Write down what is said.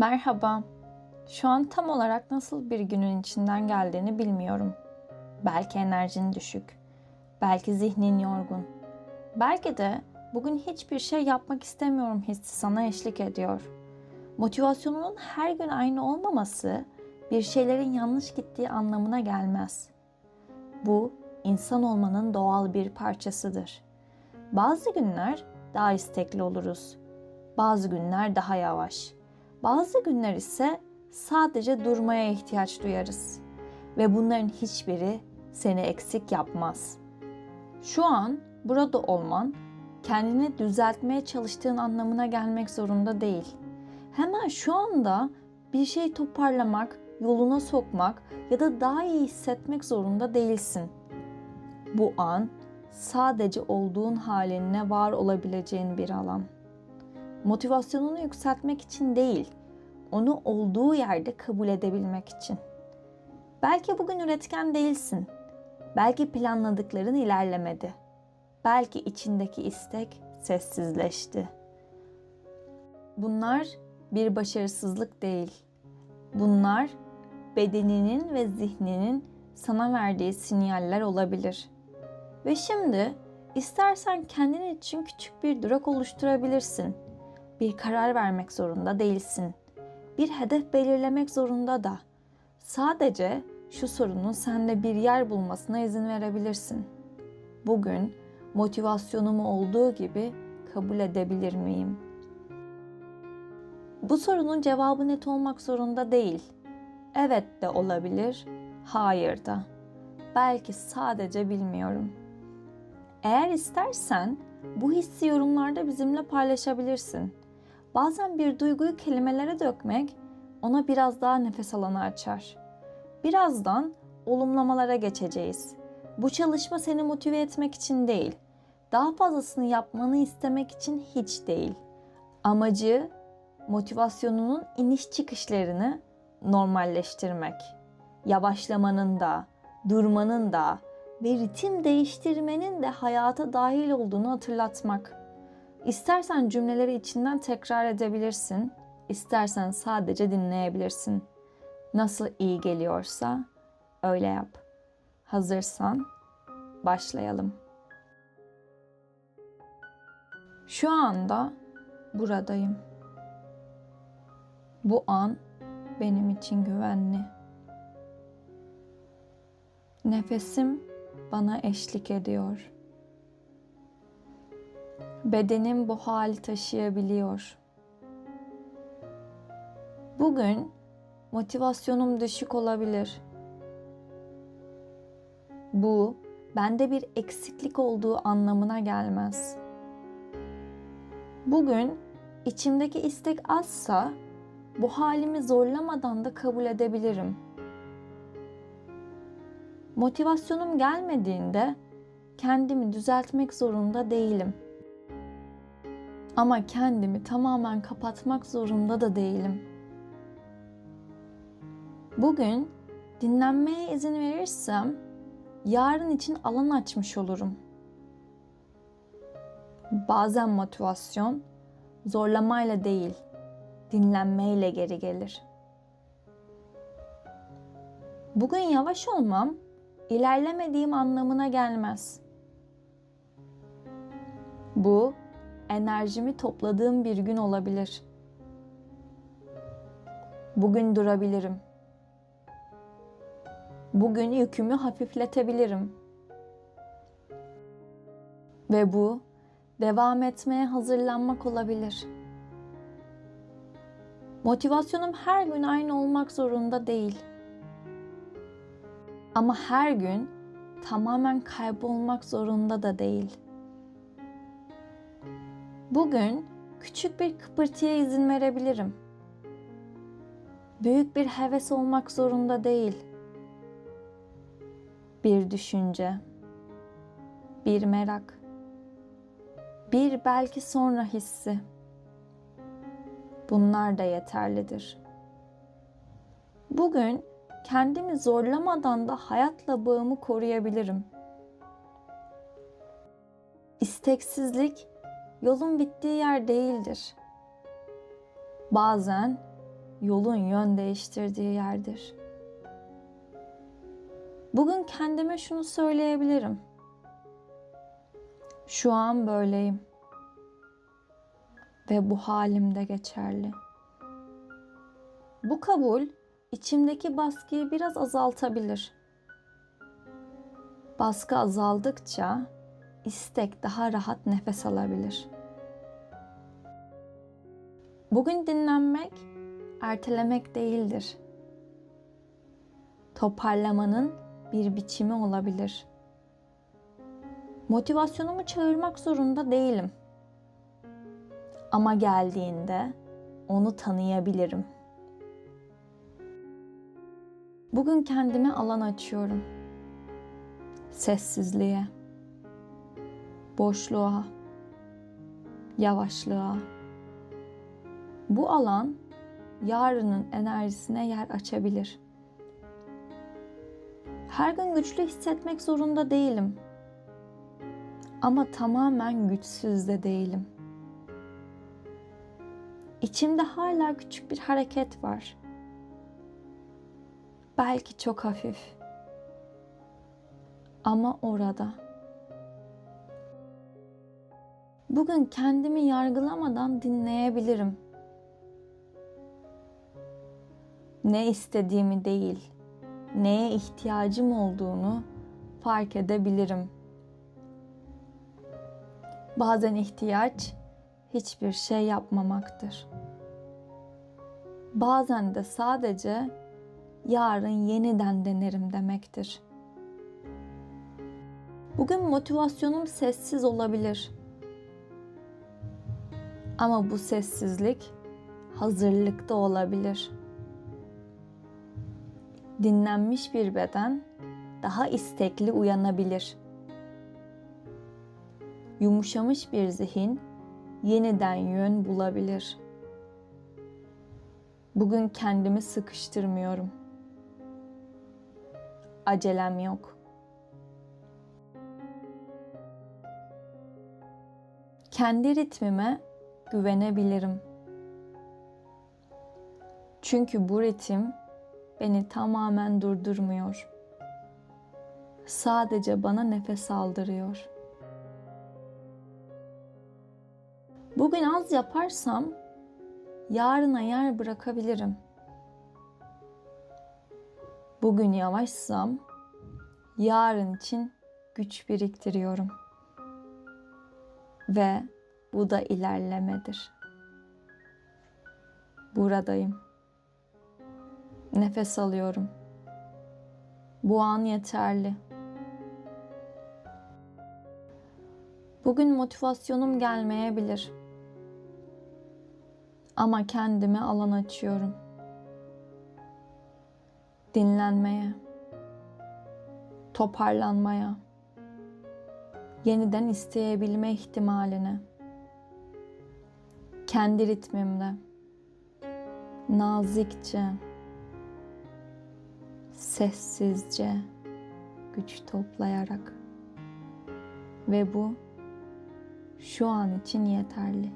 Merhaba. Şu an tam olarak nasıl bir günün içinden geldiğini bilmiyorum. Belki enerjin düşük. Belki zihnin yorgun. Belki de bugün hiçbir şey yapmak istemiyorum hissi sana eşlik ediyor. Motivasyonunun her gün aynı olmaması bir şeylerin yanlış gittiği anlamına gelmez. Bu insan olmanın doğal bir parçasıdır. Bazı günler daha istekli oluruz. Bazı günler daha yavaş. Bazı günler ise sadece durmaya ihtiyaç duyarız ve bunların hiçbiri seni eksik yapmaz. Şu an burada olman kendini düzeltmeye çalıştığın anlamına gelmek zorunda değil. Hemen şu anda bir şey toparlamak, yoluna sokmak ya da daha iyi hissetmek zorunda değilsin. Bu an sadece olduğun halinle var olabileceğin bir alan. Motivasyonunu yükseltmek için değil, onu olduğu yerde kabul edebilmek için. Belki bugün üretken değilsin. Belki planladıkların ilerlemedi. Belki içindeki istek sessizleşti. Bunlar bir başarısızlık değil. Bunlar bedeninin ve zihninin sana verdiği sinyaller olabilir. Ve şimdi istersen kendin için küçük bir durak oluşturabilirsin. Bir karar vermek zorunda değilsin. Bir hedef belirlemek zorunda da. Sadece şu sorunun sende bir yer bulmasına izin verebilirsin. Bugün motivasyonumu olduğu gibi kabul edebilir miyim? Bu sorunun cevabı net olmak zorunda değil. Evet de olabilir, hayır da. Belki sadece bilmiyorum. Eğer istersen bu hissi yorumlarda bizimle paylaşabilirsin. Bazen bir duyguyu kelimelere dökmek ona biraz daha nefes alanı açar. Birazdan olumlamalara geçeceğiz. Bu çalışma seni motive etmek için değil, daha fazlasını yapmanı istemek için hiç değil. Amacı motivasyonunun iniş çıkışlarını normalleştirmek. Yavaşlamanın da, durmanın da ve ritim değiştirmenin de hayata dahil olduğunu hatırlatmak. İstersen cümleleri içinden tekrar edebilirsin, istersen sadece dinleyebilirsin. Nasıl iyi geliyorsa öyle yap. Hazırsan başlayalım. Şu anda buradayım. Bu an benim için güvenli. Nefesim bana eşlik ediyor. Bedenim bu hali taşıyabiliyor. Bugün motivasyonum düşük olabilir. Bu bende bir eksiklik olduğu anlamına gelmez. Bugün içimdeki istek azsa bu halimi zorlamadan da kabul edebilirim. Motivasyonum gelmediğinde kendimi düzeltmek zorunda değilim. Ama kendimi tamamen kapatmak zorunda da değilim. Bugün dinlenmeye izin verirsem yarın için alan açmış olurum. Bazen motivasyon zorlamayla değil, dinlenmeyle geri gelir. Bugün yavaş olmam ilerlemediğim anlamına gelmez. Bu enerjimi topladığım bir gün olabilir. Bugün durabilirim. Bugün yükümü hafifletebilirim. Ve bu devam etmeye hazırlanmak olabilir. Motivasyonum her gün aynı olmak zorunda değil. Ama her gün tamamen kaybolmak zorunda da değil. Bugün küçük bir kıpırtıya izin verebilirim. Büyük bir heves olmak zorunda değil. Bir düşünce, bir merak, bir belki sonra hissi. Bunlar da yeterlidir. Bugün kendimi zorlamadan da hayatla bağımı koruyabilirim. İsteksizlik yolun bittiği yer değildir. Bazen yolun yön değiştirdiği yerdir. Bugün kendime şunu söyleyebilirim. Şu an böyleyim. Ve bu halimde geçerli. Bu kabul içimdeki baskıyı biraz azaltabilir. Baskı azaldıkça istek daha rahat nefes alabilir. Bugün dinlenmek ertelemek değildir. Toparlamanın bir biçimi olabilir. Motivasyonumu çağırmak zorunda değilim. Ama geldiğinde onu tanıyabilirim. Bugün kendime alan açıyorum. Sessizliğe, boşluğa, yavaşlığa. Bu alan yarının enerjisine yer açabilir. Her gün güçlü hissetmek zorunda değilim. Ama tamamen güçsüz de değilim. İçimde hala küçük bir hareket var. Belki çok hafif. Ama orada. Bugün kendimi yargılamadan dinleyebilirim. Ne istediğimi değil, neye ihtiyacım olduğunu fark edebilirim. Bazen ihtiyaç hiçbir şey yapmamaktır. Bazen de sadece yarın yeniden denerim demektir. Bugün motivasyonum sessiz olabilir. Ama bu sessizlik hazırlıkta olabilir. Dinlenmiş bir beden daha istekli uyanabilir. Yumuşamış bir zihin yeniden yön bulabilir. Bugün kendimi sıkıştırmıyorum. Acelem yok. Kendi ritmime güvenebilirim. Çünkü bu ritim beni tamamen durdurmuyor. Sadece bana nefes aldırıyor. Bugün az yaparsam yarına yer bırakabilirim. Bugün yavaşsam yarın için güç biriktiriyorum. Ve bu da ilerlemedir. Buradayım. Nefes alıyorum. Bu an yeterli. Bugün motivasyonum gelmeyebilir. Ama kendime alan açıyorum. Dinlenmeye, toparlanmaya, yeniden isteyebilme ihtimaline. Kendi ritmimde, nazikçe, sessizce güç toplayarak ve bu şu an için yeterli.